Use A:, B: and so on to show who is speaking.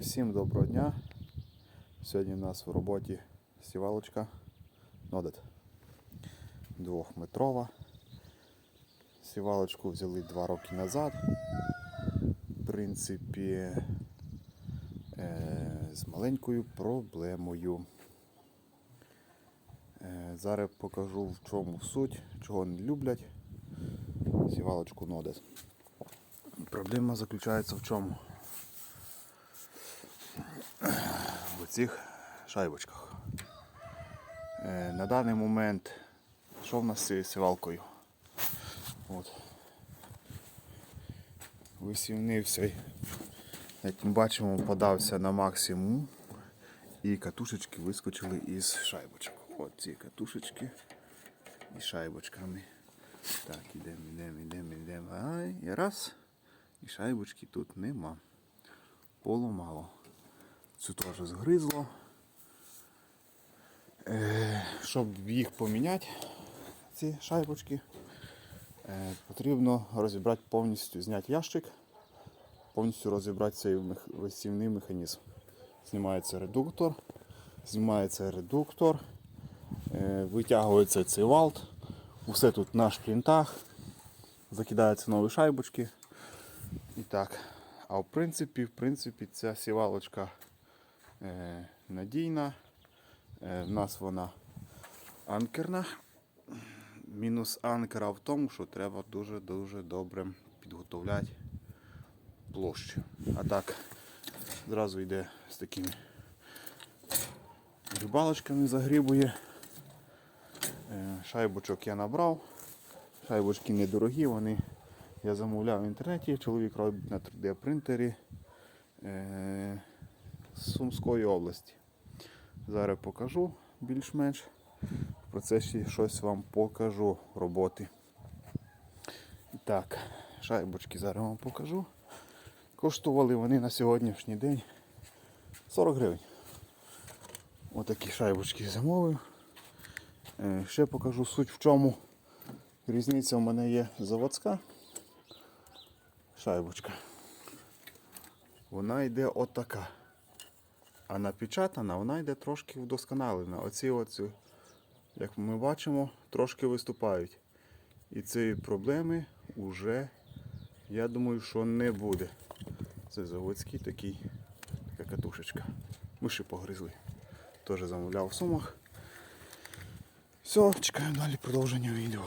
A: Всім доброго дня. Сьогодні у нас в роботі сівалочка Нодет. Двохметрова. Сівалочку взяли два роки назад. В принципі, е, з маленькою проблемою. Е, Зараз покажу в чому суть, чого не люблять сівалочку Нодет. Проблема заключається в чому? в цих шайбочках. Е, на даний момент що в нас з сівалкою? От. Висівнився, як ми бачимо, подався на максимум і катушечки вискочили із шайбочок. От ці катушечки із шайбочками. Так, ідемо, ідемо, ідемо, ідемо. І раз. І шайбочки тут нема. Поломало. Цю теж згризло. Е, щоб їх поміняти, ці шайбочки, е, потрібно розібрати повністю, зняти ящик, повністю розібрати цей висівний механізм. Знімається редуктор, знімається редуктор, е, витягується цей валт, усе тут на шплінтах, закидаються нові шайбочки. І так. А в принципі, в принципі, ця сівалочка надійна. Е, в нас вона анкерна. Мінус анкера в тому, що треба дуже-дуже добре підготовляти площу. А так, зразу йде з такими рибалочками загрібує. Е, шайбочок я набрав. Шайбочки недорогі, вони я замовляв в інтернеті, чоловік робить на 3D принтері е, з Сумської області. Зараз покажу більш-менш. В процесі щось вам покажу роботи. Так, шайбочки зараз вам покажу. Коштували вони на сьогоднішній день 40 гривень. Отакі шайбочки замовив. Е, Ще покажу суть в чому. Різниця в мене є заводська шайбочка. Вона йде отака. А напечатана вона йде трошки вдосконалена. Оці оці, як ми бачимо, трошки виступають. І цієї проблеми вже, я думаю, що не буде. Це заводський такий, така катушечка. Миші погризли. Теж замовляв в сумах. Все, чекаємо далі продовження відео.